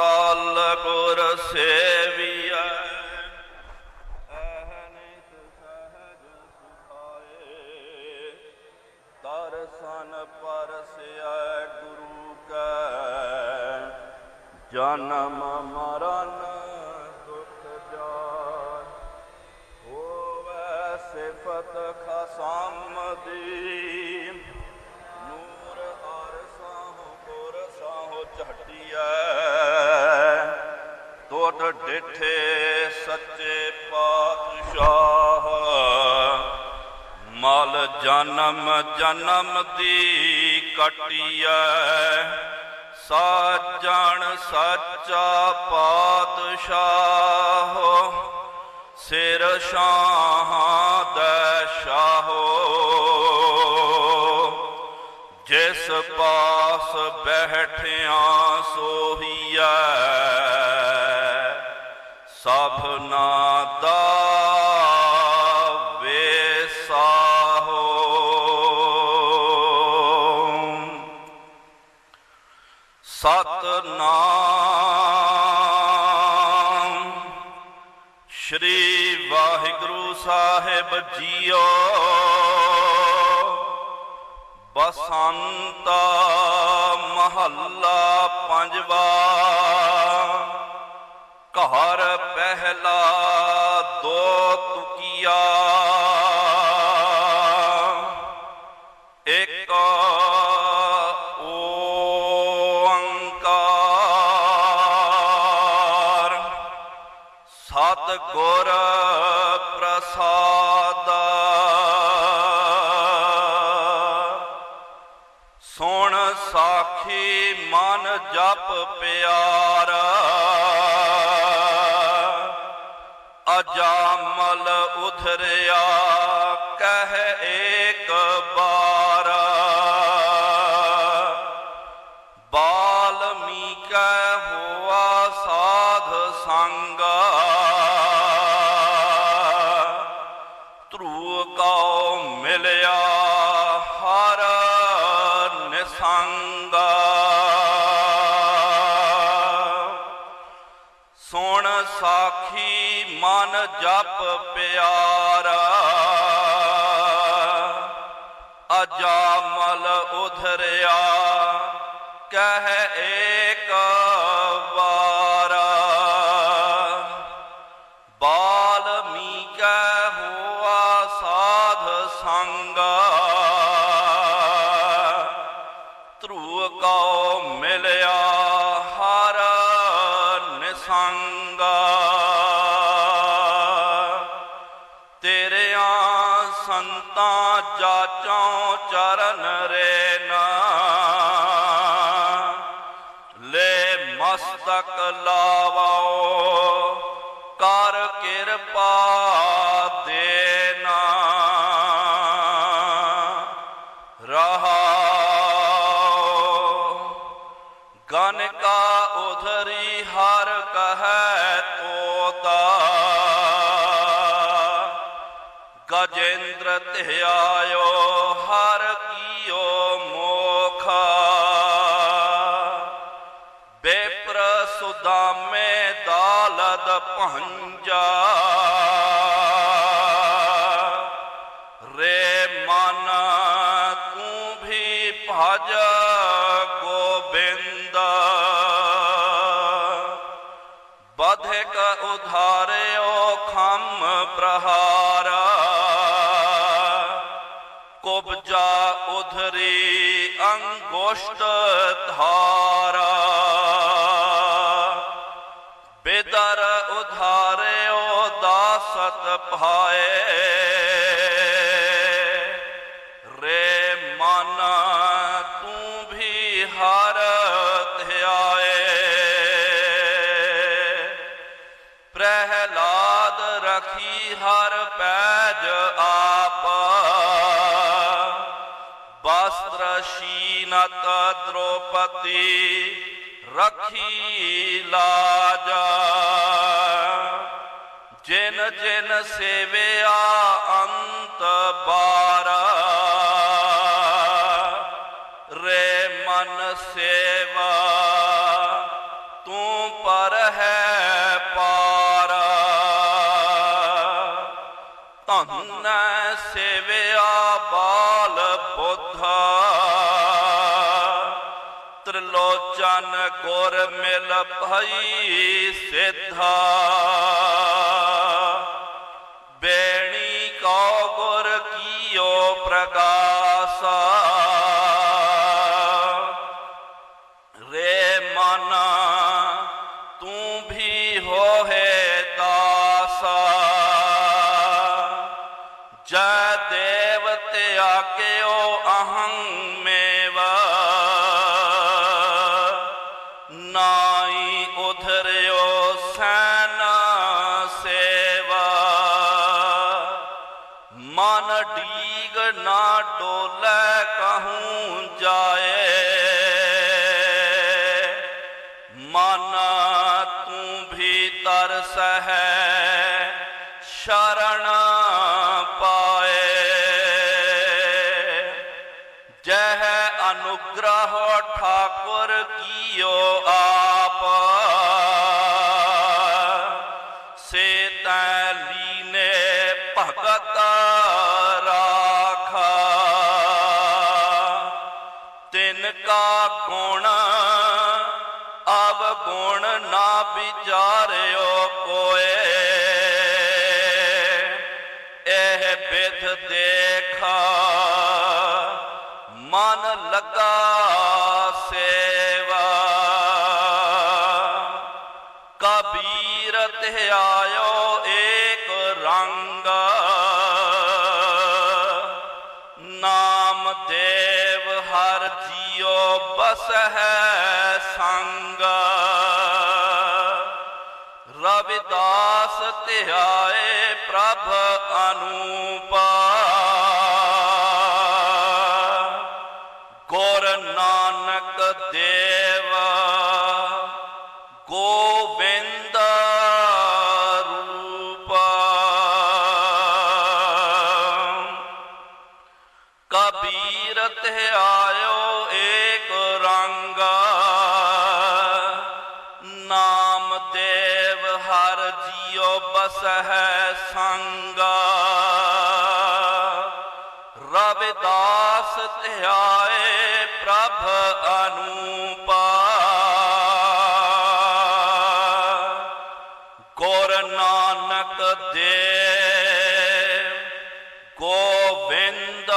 ਟਲ ਗੁਰ ਸੇਵੀਐ। ਅਹਨਿਤ ਸਹਜ ਸੁਖਾਏ। ਦਰਸ਼ਨ ਪਰਸਿਐ ਗੁਰੂ ਕੈ। ਜਨਮ ਤੋਟ ਸੱਚੇ ਪਾਤਸ਼ਾਹ। ਮਲ ਜਨਮ ਜਨਮ ਦੀ ਕਟਿਐ। ਸਾਜਣ ਸੱਚਾ ਪਾਤਸ਼ਾਹ। ਸਿਰ ਸ਼ਾਹਾਂ ਦੈ ਸ਼ਾਹੋ। ਜਿਸ ਪਾਸ ਬੈਠਿਆ ਸੋਹੀਐ। ਸਭਨਾ ਦਾ ਵੇਸਾਹੋ ਸਤਨਾਮ। ਸ਼੍ਰੀ ਵਾਹਿਗੁਰੂ ਸਾਹਿਬ ਜੀਓ। ਬਸੰਤ ਮਹੱਲਾ ਪੰਜਵਾ। ਘਰ ਪਹਿਲਾ ਦੋ ਤੁਕੀਆ। ਇੱਕ ਓੰਕਾਰ। ਸਤ ਗੁਰ ਪ੍ਰਸਾਦ। ਸੁਣ ਸਾਖੀ ਮਨ ਜਪ ਪਿਆਰਾ। ਅਜਾਮਲ ਉਧਰਿਆ ਕਹਿ ਏਕ ਬਾਰ। ਬਾਲਮੀਕੈ ਹੋਆ ਸਾਧ ਸੰਗ ਸੁਣ ਸਾਖੀ ਮਨ ਜਪ ਪਿਆਰਾ। ਅਜਾਮਲ ਉਧਰਿਆ ਕਹਿ ਏਕ ਵਾਰ। ਲਾਵਾਓ, ਕਰ ਕਿਰਪਾ ਦੇਨਾ ਰਹਾਓ, ਗਨ ਕਾ ਉਧਰੀ ਹਰ ਕਹੈ ਤੋਤਾ। ਗਜੇਂਦਰ ਧਿਆਇਓ, ਹਰ ਕੀਓ ਮੋਖਾ। میں دالد پہنجا رے مانا توں بھی پاجا گوبندہ بدھے کا ادھارے او خم پرہارا کبجا ادھری انگوشت دھارا ਅੰਗੋਸ਼ਟ ਧਾਰਾ ਬੇਦਰ ਉਧਾਰਿਓ ਦਾਸਤ ਭਾਏ ਰੇ ਮਨ ਤੂੰ ਵੀ ਹਰ ਧਿਆਏ ਪ੍ਰਹਿਲਾਦ ਰਖੀ ਹਰ ਪੈਜ ਆਪ ਵਸਤਰ ਸ਼ੀਨਤ ਦ੍ਰੋਪਤੀ ਰਖੀ ਲਾਜ। ਜਿਨ ਜਿਨ ਸੇਵਿਆ ਅੰਤ ਬਾਰਾ। ਰੇ ਮਨ ਸੇਵਾ, ਤੂੰ ਪਰ ਹੈ ਪਾਰ। ਧੰਨ ਸੇਵਿਆ ਬਾਲ ਬੋ ਲੋਚਨ ਗੁਰ ਮਿਲ ਭਈ ਸਿਧਾ। ਡੀਗ ਨਾ ਡੋਲੇ ਕਹੂੰ ਜਾਏ। ਮਨ ਤੂੰ ਵੀ ਤਰਸ ਹੈ ਸ਼ਰਣ ਪਾਏ। ਜਹ ਅਨੁਗ੍ਰਹ ਠਾਕੁਰ ਕੀਓ ਆਪ ਕਾ ਗੁਣ ਅਵਗੁਣ ਨਾ ਵਿਚਾਰਿਓ ਕੋਏ। ਇਹ ਬਿਧ ਦੇਖਾ, ਮਨ ਲਗਾ ਸੇਵਾ। ਕਬੀਰ ਤੇ ਆਇਓ ਏਕ ਰੰਗ, ਨਾਮ ਦੇਵ ਹਰ ਜੀ ਜੀਉ ਬਸ ਹੈ ਸੰਗ। ਰਵਿਦਾਸ ਧਿਆਏ ਪ੍ਰਭ ਅਨੂਪਾ। ਗੁਰ ਨਾਨਕ ਦੇਵ ਨਾਮ ਦੇਵ ਹਰ ਜੀਉ ਬਸ ਹੈ ਸੰਗ। ਰਵਿਦਾਸ ਧਿਆਏ ਪ੍ਰਭ ਅਨੂਪਾ। ਗੁਰ ਨਾਨਕ ਦੇਵ ਗੋਬਿੰਦ